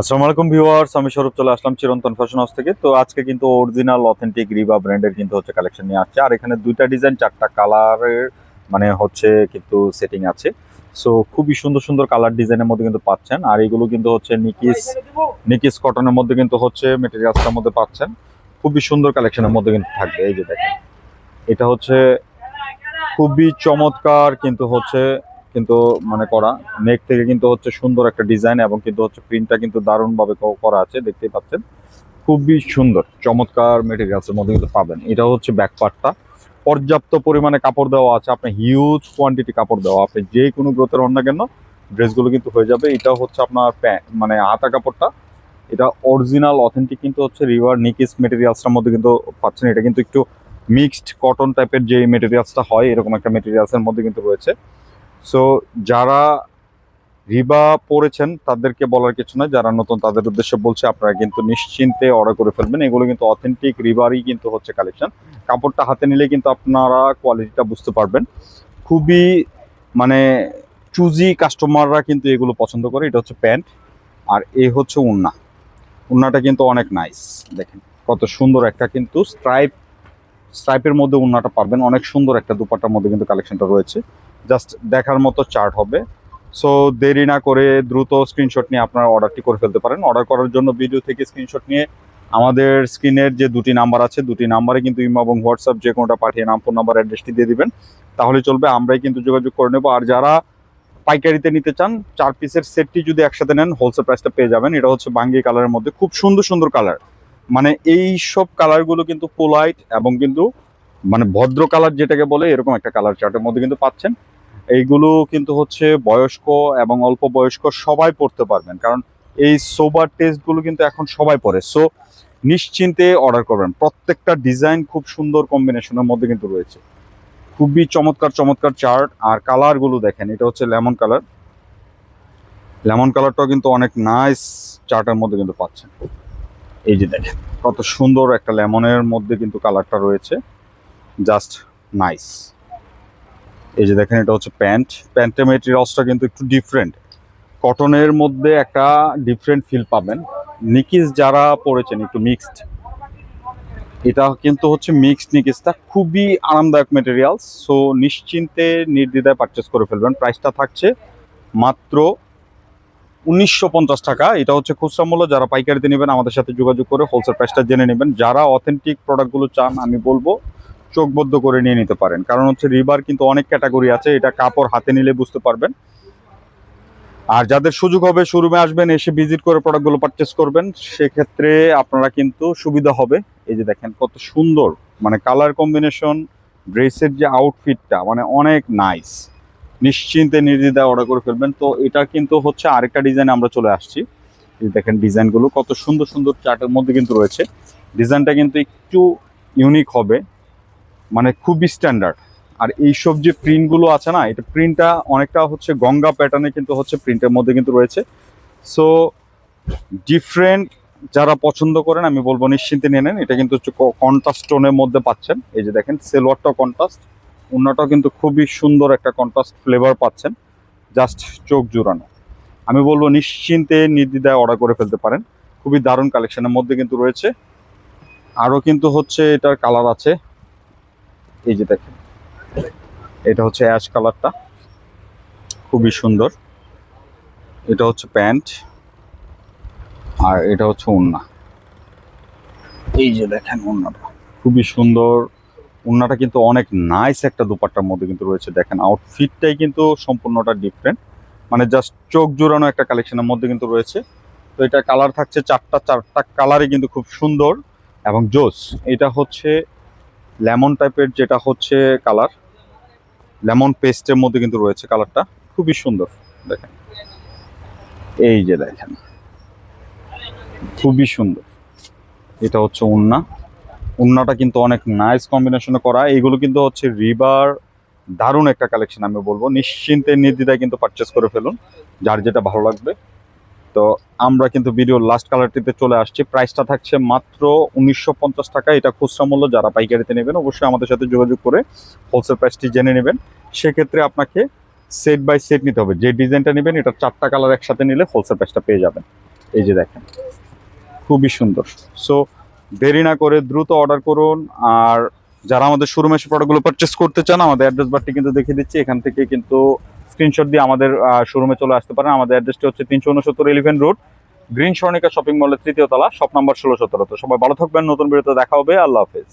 আসসালামু আলাইকুম ভিউয়ার্স, আমি স্বরূপ চলে আসলাম চিরন্তন ফ্যাশন হাউস থেকে। তো আজকে কিন্তু অরিজিনাল অথেন্টিক রিবা ব্র্যান্ডের কিন্তু হচ্ছে কালেকশন নিয়ে আসছে। আর এখানে দুইটা ডিজাইন চারটা কালারের মানে হচ্ছে কিন্তু সেটিং আছে। সো খুবই সুন্দর সুন্দর কালার ডিজাইনের মধ্যে কিন্তু পাচ্ছেন। আর এগুলো কিন্তু হচ্ছে নিকিস নিকিস কটনের মধ্যে কিন্তু হচ্ছে মেটেরিয়ালসটার মধ্যে পাচ্ছেন। খুবই সুন্দর কালেকশনের মধ্যে কিন্তু থাকবে। এই যে দেখেন, এটা হচ্ছে খুবই চমৎকার কিন্তু হচ্ছে কিন্তু মানে করা। নেক থেকে কিন্তু হচ্ছে সুন্দর একটা ডিজাইন এবং কিন্তু হচ্ছে প্রিন্টটা কিন্তু দারুণভাবে করা আছে, দেখতেই পাচ্ছেন। খুবই সুন্দর, চমৎকার মেটেরিয়ালসের মধ্যে কিন্তু পাবেন। এটা হচ্ছে ব্যাক পার্টটা পর্যাপ্ত পরিমাণে কাপড় দেওয়া আছে, আপনি হিউজ কোয়ান্টিটি কাপড় দেওয়া, আপনি যে কোনো গ্রোথের না কেন ড্রেসগুলো কিন্তু হয়ে যাবে। এটা হচ্ছে আপনার মানে হাতা কাপড়টা। এটা অরিজিনাল অথেন্টিক কিন্তু হচ্ছে রিভার নিকিস মেটেরিয়ালসটার মধ্যে কিন্তু পাচ্ছেন। এটা কিন্তু একটু মিক্সড কটন টাইপের যে মেটেরিয়ালসটা হয়, এরকম একটা মেটেরিয়ালসের মধ্যে কিন্তু রয়েছে। সো যারা রিবা পড়েছেন, তাদেরকে বলার কিছু নয় যারা নতুন, তাদের উদ্দেশ্যে বলছে, আপনারা কিন্তু নিশ্চিন্তে অর্ডার করে ফেলবেন। এগুলো কিন্তু অথেন্টিক রিবারই কিন্তু হচ্ছে কালেকশন কাপড়টা হাতে নিলে কিন্তু আপনারা কোয়ালিটিটা বুঝতে পারবেন। খুবই মানে চুজি কাস্টমাররা কিন্তু এগুলো পছন্দ করে। এটা হচ্ছে প্যান্ট আর এ হচ্ছে উন্না। উন্নাটা কিন্তু অনেক নাইস দেখেন, কত সুন্দর একটা কিন্তু স্ট্রাইপ স্ট্রাইপের মধ্যে উন্নাটা পাবেন অনেক সুন্দর একটা দুপাট্টার মধ্যে কিন্তু কালেকশনটা রয়েছে। জাস্ট দেখার মতো চার্ট হবে। সো দেরি না করে দ্রুত স্ক্রিনশট নিয়ে আপনারা অর্ডারটি করে ফেলতে পারেন। অর্ডার করার জন্য ভিডিও থেকে স্ক্রিনশট নিয়ে আমাদের স্ক্রিনের যে দুটি নাম্বার আছে, দুটি নাম্বারে কিন্তু ইমো এবং হোয়াটসঅ্যাপ যে কোনোটা পাঠিয়ে নাম ফোন নাম্বার অ্যাড্রেসটি দিয়ে দিবেন। তাহলে চলবে, আমরাই কিন্তু যোগাযোগ করে নেব। আর যারা পাইকারিতে নিতে চান, চার পিসের সেটটি যদি একসাথে নেন হোলসেল প্রাইসটা পেয়ে যাবেন। এটা হচ্ছে বাঙ্গি কালারের মধ্যে খুব সুন্দর সুন্দর কালার মানে এই সব কালারগুলো কিন্তু পোলাইট এবং কিন্তু মানে ভদ্র কালার যেটাকে বলে, এরকম একটা কালার চার্টের মধ্যে কিন্তু পাচ্ছেন। এইগুলো কিন্তু হচ্ছে বয়স্ক এবং অল্প বয়স্ক সবাই পড়তে পারবেন। কারণ এই সোবার টেস্টগুলো কিন্তু এখন সবাই পরে সো নিশ্চিন্তে অর্ডার করবেন। প্রত্যেকটা ডিজাইন খুব সুন্দর কম্বিনেশনের মধ্যে কিন্তু রয়েছে। খুবই চমৎকার চমৎকার চার্ট আর কালারগুলো দেখেন, এটা হচ্ছে লেমন কালার লেমন কালারটাও কিন্তু অনেক নাইস চার্টের মধ্যে কিন্তু পাচ্ছেন। এই যে দেখেন, কত সুন্দর একটা লেমনের মধ্যে কিন্তু কালারটা রয়েছে। জাস্ট নাইস এই যে দেখেন, এটা হচ্ছে প্যান্ট। প্যান্টের মেটেরিয়ালসটা কিন্তু একটু ডিফারেন্ট কটনের মধ্যে একটা ডিফারেন্ট ফিল পাবেন। নিকিস যারা পরেছেন, একটু মিক্সড এটা কিন্তু হচ্ছে মিক্সড নিকিসটা খুবই আরামদায়ক মেটেরিয়ালস সো নিশ্চিন্তে, নির্দ্বিধায় পারচেস করে ফেলবেন। প্রাইসটা থাকছে মাত্র উনিশশো পঞ্চাশ টাকা। এটা হচ্ছে খুচরা মূল্য। যারা পাইকারিতে নেবেন, আমাদের সাথে যোগাযোগ করে হোলসেল প্রাইসটা জেনে নেবেন। যারা অথেন্টিক প্রোডাক্টগুলো চান, আমি বলব চোখবদ্ধ করে নিয়ে নিতে পারেন। কারণ হচ্ছে রিবার কিন্তু অনেক ক্যাটাগরি আছে, এটা কাপড় হাতে নিলে বুঝতে পারবেন। আর যাদের সুযোগ হবে, শোরুমে আসবেন, এসে ভিজিট করে প্রোডাক্টগুলো পারচেস করবেন, সেক্ষেত্রে আপনারা কিন্তু সুবিধা হবে। এই যে দেখেন, কত সুন্দর মানে কালার কম্বিনেশন ড্রেসের যে আউটফিটটা মানে অনেক নাইস নিশ্চিন্তে নির্দ্বিধায় অর্ডার করে ফেলবেন। তো এটা কিন্তু হচ্ছে আরেকটা ডিজাইন আমরা চলে আসছি। দেখেন ডিজাইনগুলো কত সুন্দর সুন্দর চার্টের মধ্যে কিন্তু রয়েছে। ডিজাইনটা কিন্তু একটু ইউনিক হবে। মানে খুবই স্ট্যান্ডার্ড আর এইসব যে প্রিন্টগুলো আছে না, এটা প্রিন্টটা অনেকটা হচ্ছে গঙ্গা প্যাটার্নে কিন্তু হচ্ছে প্রিন্টের মধ্যে কিন্তু রয়েছে। সো ডিফারেন্ট যারা পছন্দ করেন, আমি বলব নিশ্চিন্তে নিয়ে নেন। এটা কিন্তু হচ্ছে কন্ট্রাস্ট টোনের মধ্যে পাচ্ছেন। এই যে দেখেন সেলোয়ারটাও কন্ট্রাস্ট অন্যটাও কিন্তু খুবই সুন্দর একটা কন্ট্রাস্ট ফ্লেভার পাচ্ছেন। জাস্ট চোখ জুড়ানো। আমি বলব নিশ্চিন্তে নির্দ্বিধায় অর্ডার করে ফেলতে পারেন। খুবই দারুণ কালেকশনের মধ্যে কিন্তু রয়েছে। আরও কিন্তু হচ্ছে এটার কালার আছে। এই যে দেখেন, এটা হচ্ছে অ্যাশ কালারটা খুবই সুন্দর। এটা হচ্ছে প্যান্ট আর এটা হচ্ছে ওন্না এই যে দেখেন ওন্নাটা খুবই সুন্দর। ওন্নাটা কিন্তু অনেক নাইস একটা দুপাট্টার মধ্যে কিন্তু রয়েছে। দেখেন আউটফিটটাই কিন্তু সম্পূর্ণটা ডিফারেন্ট মানে জাস্ট চোখ জোড়ানো একটা কালেকশনের মধ্যে কিন্তু রয়েছে। তো এটা কালার থাকছে চারটা চারটা কালারই কিন্তু খুব সুন্দর। এবং জোস, এটা হচ্ছে লেমন টাইপের যেটা হচ্ছে কালার, লেমন পেস্টের মধ্যে কিন্তু রয়েছে কালারটা। খুবই সুন্দর, দেখেন। এই যে দেখেন, খুবই সুন্দর। এটা হচ্ছে উন্না। উন্নাটা কিন্তু অনেক নাইস কম্বিনেশনে করা। এইগুলো কিন্তু হচ্ছে রিবার দারুণ একটা কালেকশন আমি বলব। নিশ্চিন্তে নির্দ্বিধায় কিন্তু পারচেস করে ফেলুন, যার যেটা ভালো লাগবে। তো আমরা কিন্তু ভিডিওর লাস্ট কালারটিতে চলে আসছি। প্রাইসটা থাকছে মাত্র উনিশশো পঞ্চাশ টাকা। এটা খুচরা মূল্য, যারা পাইকারিতে নেবেন অবশ্যই আমাদের সাথে যোগাযোগ করে হোলসেল প্রাইসটি জেনে নেবেন। সেক্ষেত্রে আপনাকে সেট বাই সেট নিতে হবে। যে ডিজাইনটা নেবেন, এটা চারটা কালার একসাথে নিলে হোলসেল প্রাইসটা পেয়ে যাবেন। এই যে দেখেন, খুবই সুন্দর। সো দেরি না করে দ্রুত অর্ডার করুন। আর যারা আমাদের শোরুমে এসে প্রোডাক্টগুলো পারচেস করতে চান, আমাদের অ্যাড্রেস বারটি কিন্তু দেখিয়ে দিচ্ছি। এখান থেকে কিন্তু স্ক্রিনশট দিয়ে আমাদের শোরুমে চলে আসতে পারেন। আমাদের অ্যাড্রেসটি হচ্ছে তিনশো উনসত্তর eleven road green Swarnika shopping মলের তৃতীয় তলা শপ নাম্বার ষোলো সতেরো। তো সবাই ভালো থাকবেন, নতুন ভিডিওতে দেখা হবে। আল্লাহ হাফেজ।